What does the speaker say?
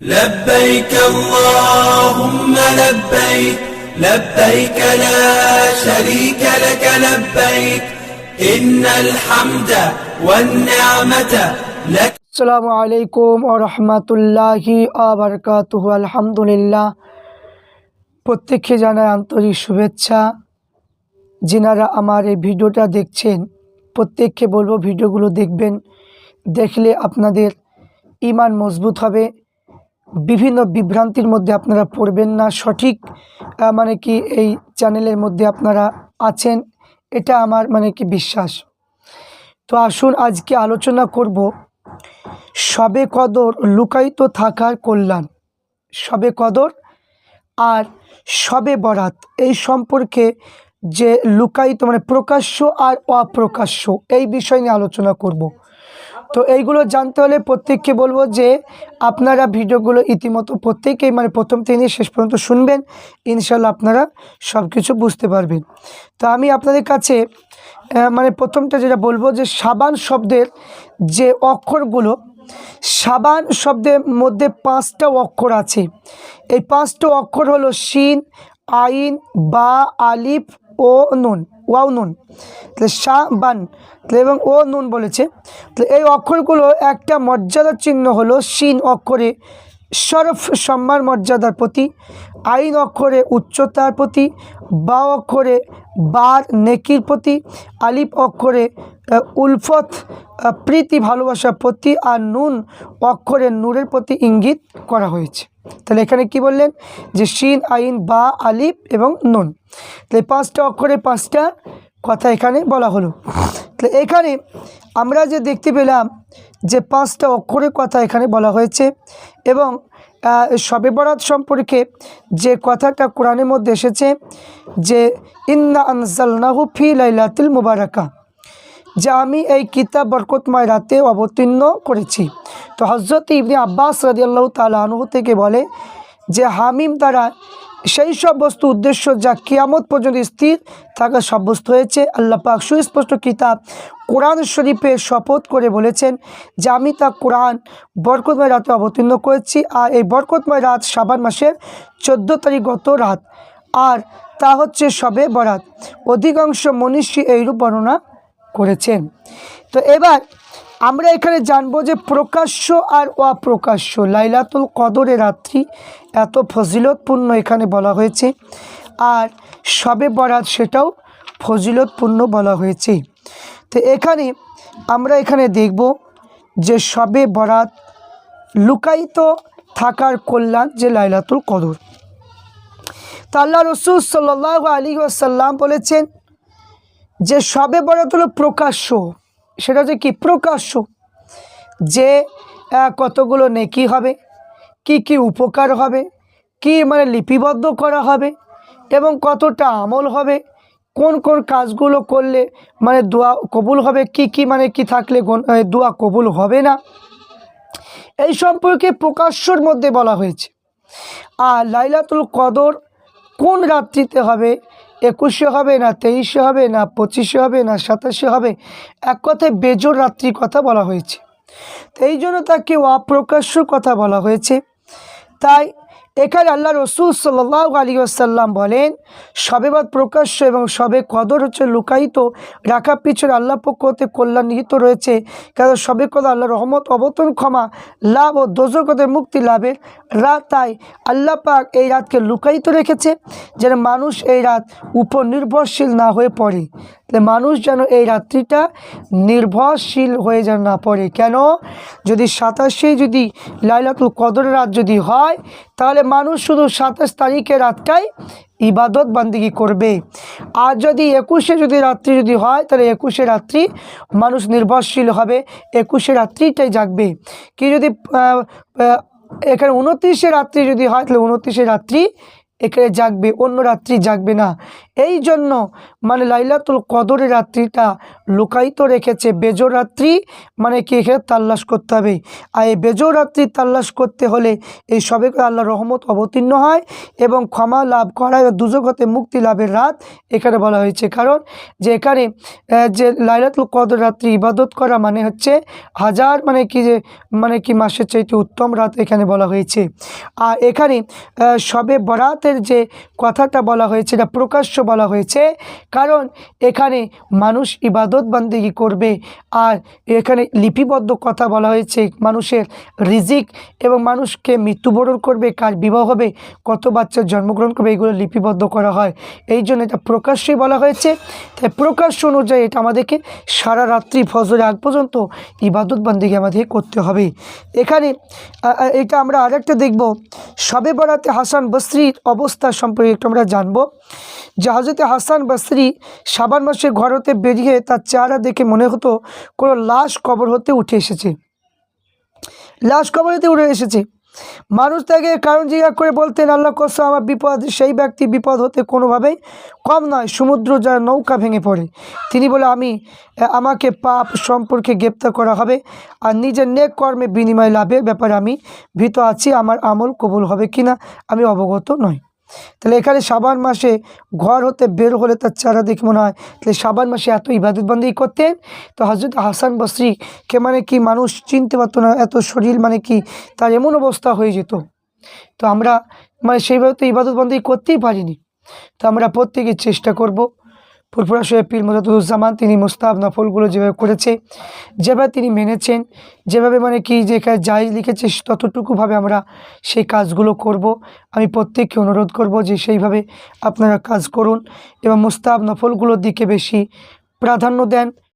لبيك اللهم لبيك لبيك لا شريك لك لبيك إن الحمد والنعمة لك আসসালামু আলাইকুম ও রহমতুল্লাহি আবরকাতুহ আলহামদুলিল্লাহ প্রত্যেককে জানাই আন্তরিক শুভেচ্ছা যিনারা আমার এই ভিডিওটা দেখছেন প্রত্যেককে বলবো ভিডিওগুলো দেখবেন দেখলে আপনাদের ইমান মজবুত হবে বিভিন্ন বিভ্রান্তির মধ্যে আপনারা পড়বেন না। সঠিক মানে কি এই চ্যানেলের মধ্যে আপনারা আছেন, এটা আমার মানে কি বিশ্বাস। তো আসুন আজকে আলোচনা করব সবে কদর লুকায়িত থাকার কল্যাণ, সবে কদর আর সবে বরাত। এই সম্পর্কে যে লুকায়িত মানে প্রকাশ্য আর অপ্রকাশ্য, এই বিষয় নিয়ে আলোচনা করব। তো এইগুলো জানতে হলে প্রত্যেককে বলব যে আপনারা ভিডিওগুলো ইতিমতো প্রত্যেকেই মানে প্রথম থেকে শেষ পর্যন্ত শুনবেন। ইনশাল্লাহ আপনারা সব কিছু বুঝতে পারবেন। তো আমি আপনাদের কাছে মানে প্রথমটা যেটা বলব যে সাবান শব্দের যে অক্ষরগুলো, সাবান শব্দের মধ্যে পাঁচটা অক্ষর আছে। এই পাঁচটা অক্ষর হলো শিন, আইন, বা, আলিফ ও নুন। ওয়াও নুন। তাহলে সাবান তাহলে এবং ও নুন বলেছে। তাহলে এই অক্ষরগুলো একটা মর্যাদার চিহ্ন হলো শিন অক্ষরে। শরফ সম্মান মর্যাদার প্রতি, আইন অক্ষরে উচ্চতার প্রতি, বা অক্ষরে বার নেকির প্রতি, আলিফ অক্ষরে উলফত প্রীতি ভালোবাসার প্রতি, আর নুন অক্ষরে নূরের প্রতি ইঙ্গিত করা হয়েছে। তাহলে এখানে কি বললেন? যে শিন, আইন, বা, আলিফ এবং নুন। তাহলে পাঁচটা অক্ষরে পাঁচটা কথা এখানে বলা হলো। তাহলে এখানে আমরা যে দেখতে পেলাম যে পাঁচটা অক্ষরের কথা এখানে বলা হয়েছে এবং শবে বরাত সম্পর্কে যে কথাটা কোরআনের মধ্যে এসেছে যে, ইন্না আনজালনাহু ফি লাইলাতুল মুবারাকা। যে আমি এই কিতাব বরকতময় রাতে অবতীর্ণ করেছি। তো হজরত ইবনে আব্বাস রাদিয়াল্লাহু তাআলা আনহু থেকে বলে যে, হামিম দ্বারা সেই সব বস্তু উদ্দেশ্য যা কিয়ামত পর্যন্ত স্থির থাকা সাব্যস্ত হয়েছে। আল্লাহ পাক সুস্পষ্ট কিতাব কোরআন শরীফে শপথ করে বলেছেন যে, আমি তা কোরআন বরকতময় রাতে অবতীর্ণ করেছি আর এই বরকতময় রাত সাবান মাসের চোদ্দ তারিখ গত রাত। আর তা হচ্ছে সবে বরাত। অধিকাংশ মনীষী এইরূপ বর্ণনা করেছেন। তো এবার আমরা এখানে জানব যে প্রকাশ্য আর অপ্রকাশ্য। লাইলাতুল কদরে রাত্রি এত ফজিলতপূর্ণ এখানে বলা হয়েছে। আর সবে বরাত সেটাও ফজিলতপূর্ণ বলা হয়েছে। তো এখানে আমরা এখানে দেখব যে সবে বরাত লুকায়িত থাকার কল্যাণ যে লাইলাতুল কদর। তা আল্লাহ রসুল সাল্লাহ আলী আসাল্লাম বলেছেন যে সবে বরাত হলো প্রকাশ্য, সেটা হচ্ছে কি? প্রকাশ্য। যে কতগুলো নেকি হবে, কি কি উপকার হবে, কি মানে লিপিবদ্ধ করা হবে, এবং কতটা আমল হবে, কোন কোন কাজগুলো করলে মানে দোয়া কবুল হবে, কি কি মানে কি থাকলে দোয়া কবুল হবে না, এই সম্পর্কে প্রকাশ্যর মধ্যে বলা হয়েছে। আর লাইলাতুল কদর কোন রাত্রিতে হবে একুশে হবে না, তেইশে হবে না, পঁচিশে হবে না, সাতাশে হবে। এক কথায় বেজোর রাত্রির কথা বলা হয়েছে। এই জন্য তাকে অপ্রকাশ্য কথা বলা হয়েছে। তাই এখানে আল্লাহ রসুল সাল্লাহ আলী আসাল্লাম বলেন সবেবাদ প্রকাশ্য এবং সবে কদর হচ্ছে লুকায়িত, রাখা পিছনে আল্লাহ পক্ষ হতে কল্যাণ নিহিত রয়েছে। কারণ সবে কদর আল্লাহ রহমত অবতন ক্ষমা, লাভ ও দোজকদের মুক্তি লাভের রাত তাই আল্লাহ পাক এই রাতকে লুকায়িত রেখেছে, যেন মানুষ এই রাত উপর নির্ভরশীল না হয়ে পড়ে। তাহলে মানুষ যেন এই রাত্রিটা নির্ভরশীল হয়ে যেন না পড়ে। কেন? যদি সাতাশে যদি লাইলাতুল কদরের রাত যদি হয়, তাহলে মানুষ শুধু সাতাশ তারিখের রাতটাই ইবাদত বান্দিগি করবে। আর যদি একুশে যদি রাত্রি যদি হয়, তাহলে একুশে রাত্রি মানুষ নির্ভরশীল হবে, একুশে রাত্রিটাই জাগবে। কি যদি এখানে উনত্রিশে রাত্রি যদি হয়, তাহলে উনত্রিশে রাত্রি এখানে জাগবে, অন্য রাত্রি জাগবে না। এই জন্য মানে লাইলাতুল কদরের রাত্রিটা লুকায়িত রেখেছে। বেজোর রাত্রি মানে কি? এখানে তাল্লাশ করতে হবে। আর এই বেজোর রাত্রি তাল্লাশ করতে হলে এই সবে আল্লাহ রহমত অবতীর্ণ হয় এবং ক্ষমা লাভ করা দুজগতে মুক্তি লাভের রাত এখানে বলা হয়েছে। কারণ যে এখানে যে লাইলাতুল কদর রাত্রি ইবাদত করা মানে হচ্ছে হাজার মানে কি যে মানে কি মাসের চাইতে উত্তম রাত এখানে বলা হয়েছে। আর এখানে সবে সবে বরাতের যে কথাটা বলা হয়েছে, এটা প্রকাশ্য বলা হয়েছে, কারণ এখানে মানুষ ইবাদত বান্দিগি করবে? আর এখানে লিপিবদ্ধ কথা বলা হয়েছে, মানুষের রিজিক এবং মানুষকে মৃত্যুবরণ করবে, কার বিবাহ হবে, কত বাচ্চার জন্মগ্রহণ করবে, এগুলো লিপিবদ্ধ করা হয়। এই জন্য এটা প্রকাশ্যে বলা হয়েছে। তাই প্রকাশ্য অনুযায়ী এটা আমাদেরকে সারা রাত্রি ফজরের আগ পর্যন্ত ইবাদত বান্দিগি আমাদেরকে করতে হবে। এখানে এটা আমরা আরেকটা দেখব। সবে বরাতে হাসান বস্রির অবস্থা সম্পর্কে একটু আমরা জানব। যে হজরতে হাসান বস্রি সাবান মাসে ঘর হতে বেরিয়ে তার চেহারা দেখে মনে হতো কোনো লাশ কবর হতে উঠে এসেছে। লাশ কবর হতে উঠে এসেছে। মানুষ তাকে কারণ জিজ্ঞাসা করে বলতেন, আল্লাহ কসম, আমার বিপদ, সেই ব্যক্তি বিপদ হতে কোনোভাবেই কম নয়, সমুদ্র যার নৌকা ভেঙে পড়ে। তিনি বলে, আমি আমাকে পাপ সম্পর্কে গ্রেপ্তার করা হবে আর নিজের নেক কর্মে বিনিময় লাভের ব্যাপারে আমি ভীত আছি, আমার আমল কবুল হবে কিনা, আমি অবগত নই। তাহলে এখানে সাবান মাসে ঘর হতে বের হলে তার চেহারা দেখে মনে হয়, তাহলে সাবান মাসে এত ইবাদতবন্দি করতেন? তো হজরত হাসান বসরি কে মানে কি মানুষ চিনতে পারতো না, এত শরীর মানে কি তার এমন অবস্থা হয়ে যেত। তো আমরা মানে সেইভাবে তো ইবাদত ইবাদতবন্দি করতেই পারিনি। তো আমরা প্রত্যেকে চেষ্টা করব ফুরফুরা শোয়েব পীর মজাদুজ্জামান তিনি মুস্তাব নফলগুলো যেভাবে করেছে, যেভাবে তিনি মেনেছেন, যেভাবে মানে কি যে যাই লিখেছে, ততটুকুভাবে আমরা সেই কাজগুলো করব। আমি প্রত্যেককে অনুরোধ করব যে সেইভাবে আপনারা কাজ করুন এবং মুস্তাব নফলগুলোর দিকে বেশি প্রাধান্য দেন।